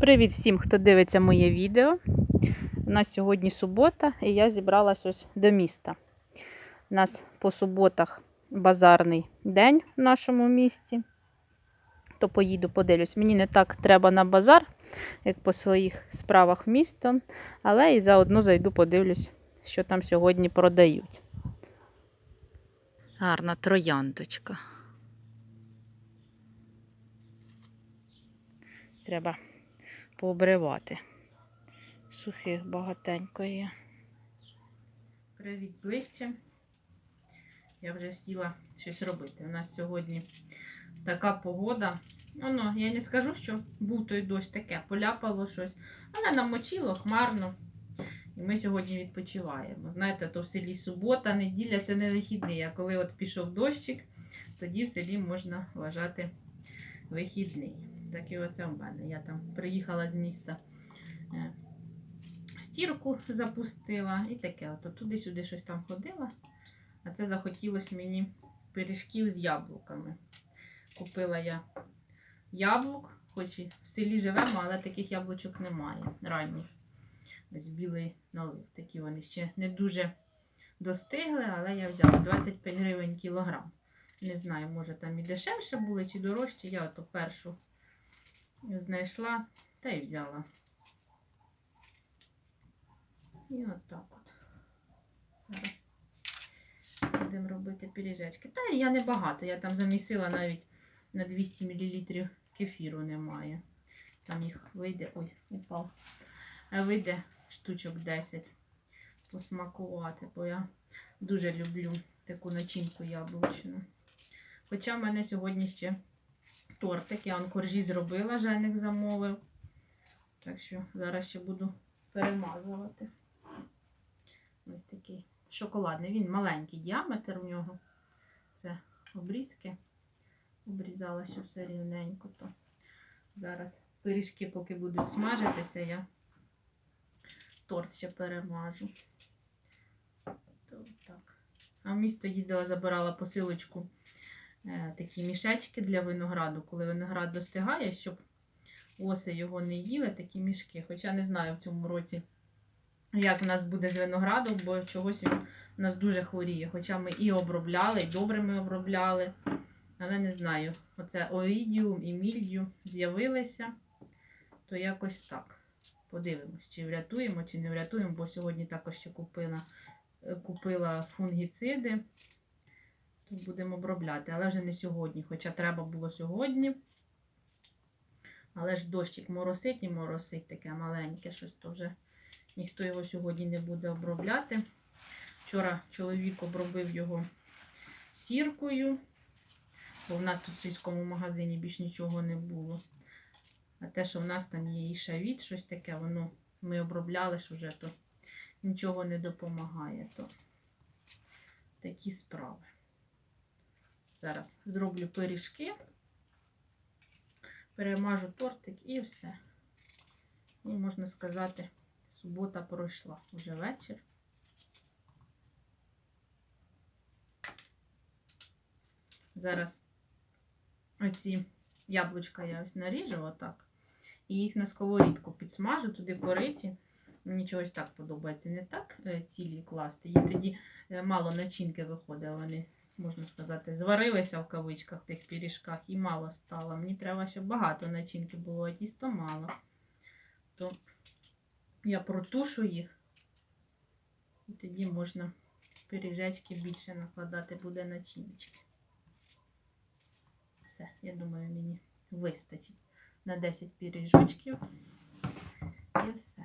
Привіт всім, хто дивиться моє відео. У нас сьогодні субота, і я зібралась ось до міста. У нас по суботах базарний день в нашому місті. То поїду, подивлюсь. Мені не так треба на базар, як по своїх справах в місто, але і заодно зайду, подивлюсь, що там сьогодні продають. Гарна трояндочка. Треба пообривати. Сухих багатенько є. Привіт ближче. Я вже сіла щось робити. У нас сьогодні така погода. Ну, ну, я не скажу, що був той дощ таке, поляпало щось, але намочило хмарно. І ми сьогодні відпочиваємо. Знаєте, то в селі субота, неділя це не вихідний. А коли от пішов дощик, тоді в селі можна вважати вихідний. Так і оце в мене. Я там приїхала з міста, е, стірку запустила і таке. От туди-сюди щось там ходила. А це захотілося мені пиріжків з яблуками. Купила я яблук, хоч і в селі живемо, але таких яблучок немає. Ранніх. Ось білий налив. Такі вони ще не дуже достигли, але я взяла 25 гривень кілограм. Не знаю, може там і дешевше були, чи дорожче. Я ото першу знайшла та й взяла. І от от. Зараз будемо робити пиріжечки. Та я не багато, я там замісила навіть на 200 мл кефіру немає. Там їх вийде, ой, упав. Вийде штучок 10 посмакувати, бо я дуже люблю таку начинку яблучну. Хоча в мене сьогодні ще тортик. Я он коржі зробила, Женик замовив. Так що зараз ще буду перемазувати. Ось такий шоколадний. Він маленький діаметр у нього. Це обрізки. Обрізала, щоб все рівненько. То зараз пиріжки, поки будуть смажитися, я торт ще перемажу. То так. А в місто їздила, забирала посилочку такі мішечки для винограду, коли виноград достигає, щоб оси його не їли, такі мішки. Хоча не знаю в цьому році, як в нас буде з виноградом, бо чогось він у нас дуже хворіє. Хоча ми і обробляли, і добре ми обробляли. Але не знаю, оце оїдіум і мільдю з'явилися, то якось так. Подивимось, чи врятуємо, чи не врятуємо, бо сьогодні також ще купила, е, купила фунгіциди то будемо обробляти, але вже не сьогодні. Хоча треба було сьогодні. Але ж дощик моросить і моросить таке маленьке, щось то вже ніхто його сьогодні не буде обробляти. Вчора чоловік обробив його сіркою, бо в нас тут в сільському магазині більш нічого не було. А те, що в нас там є і шавіт, щось таке, воно ми обробляли ж вже, то нічого не допомагає. То такі справи. Зараз зроблю пиріжки, перемажу тортик і все. І можна сказати, субота пройшла вже вечір. Зараз оці яблучка я ось наріжу отак. І їх на сковорідку підсмажу, туди кориці. Мені чогось так подобається. Не так е, цілі класти. Їх тоді е, мало начинки виходить, вони можна сказати, зварилися в кавичках в тих пиріжках і мало стало. Мені треба, щоб багато начинки було, а тісто мало. То я протушу їх, і тоді можна пиріжечки більше накладати буде начиночки. Все, я думаю, мені вистачить на 10 пиріжочків. І все.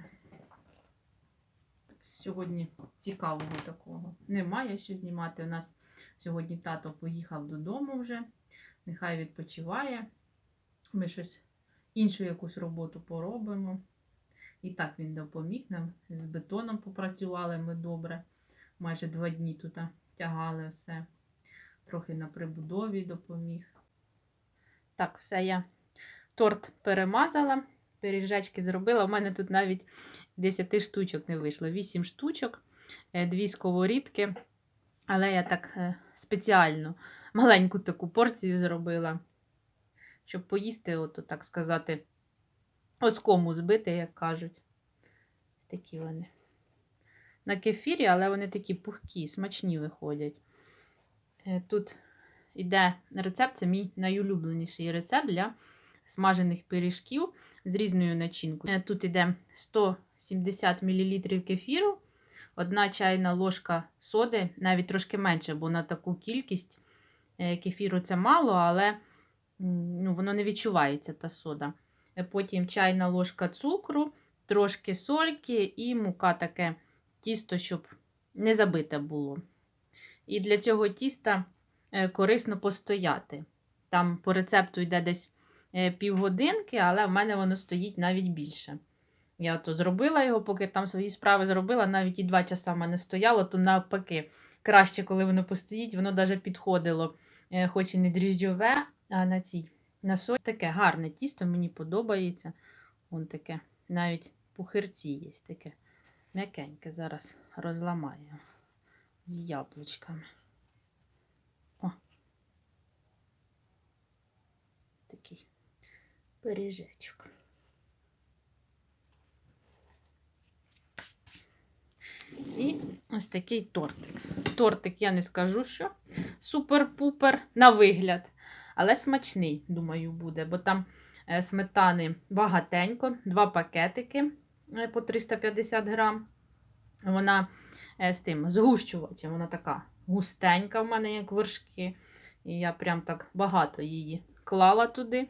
Сьогодні цікавого такого немає що знімати. У нас Сьогодні тато поїхав додому вже, нехай відпочиває. Ми щось іншу якусь роботу поробимо. І так він допоміг нам. З бетоном попрацювали ми добре. Майже два дні тут тягали все. Трохи на прибудові допоміг. Так, все я торт перемазала, пиріжечки зробила. У мене тут навіть 10 штучок не вийшло. 8 штучок, е, дві сковорідки. Але я так е, спеціально маленьку таку порцію зробила, щоб поїсти, от, так сказати, оскому збити, як кажуть. Такі вони. На кефірі, але вони такі пухкі, смачні виходять. Е, Тут іде рецепт, це мій найулюбленіший рецепт для смажених пиріжків з різною начинкою. Е, Тут іде 170 мл кефіру, одна чайна ложка соди, навіть трошки менше, бо на таку кількість е, кефіру це мало, але ну, воно не відчувається та сода. Е, Потім чайна ложка цукру, трошки сольки і мука таке тісто, щоб не забите було. І для цього тіста е, корисно постояти. Там по рецепту йде десь півгодинки, але в мене воно стоїть навіть більше. Я то зробила його, поки там свої справи зробила, навіть і два часа в мене стояло, то навпаки, краще, коли воно постоїть, воно навіть підходило, е, хоч і не дріжджове, а на цій на соль. Таке гарне тісто, мені подобається. Вон таке, навіть пухирці є таке. М'якеньке зараз розламаю з яблучками. О. Такий пиріжечок. І ось такий тортик. Тортик, я не скажу, що супер-пупер на вигляд, але смачний, думаю, буде, бо там е, сметани багатенько, два пакетики е, по 350 грам. Вона е, з тим згущувачем, вона така густенька в мене, як вершки. І я прям так багато її клала туди,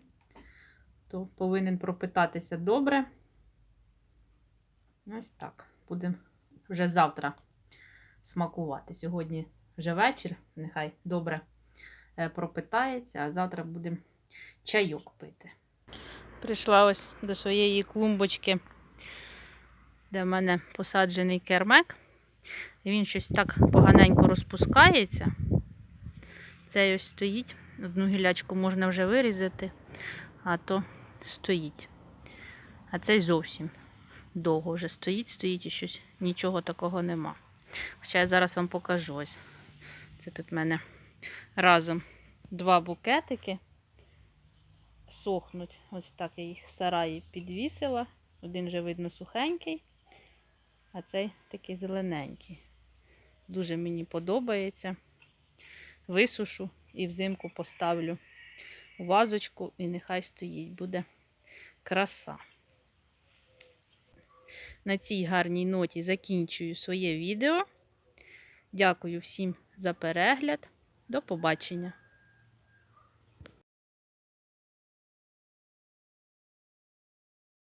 то повинен пропитатися добре. Ось так. Будемо вже завтра смакувати. Сьогодні вже вечір, нехай добре е, пропитається, а завтра будемо чайок пити. Прийшла ось до своєї клумбочки, де в мене посаджений кермек. Він щось так поганенько розпускається. Цей ось стоїть. Одну гілячку можна вже вирізати, а то стоїть. А цей зовсім довго вже стоїть, стоїть і щось нічого такого нема. Хоча я зараз вам покажу ось. Це тут в мене разом два букетики. Сохнуть. Ось так я їх в сараї підвісила. Один вже видно сухенький, а цей такий зелененький. Дуже мені подобається. Висушу і взимку поставлю у вазочку і нехай стоїть, буде краса. На цій гарній ноті закінчую своє відео. Дякую всім за перегляд. До побачення!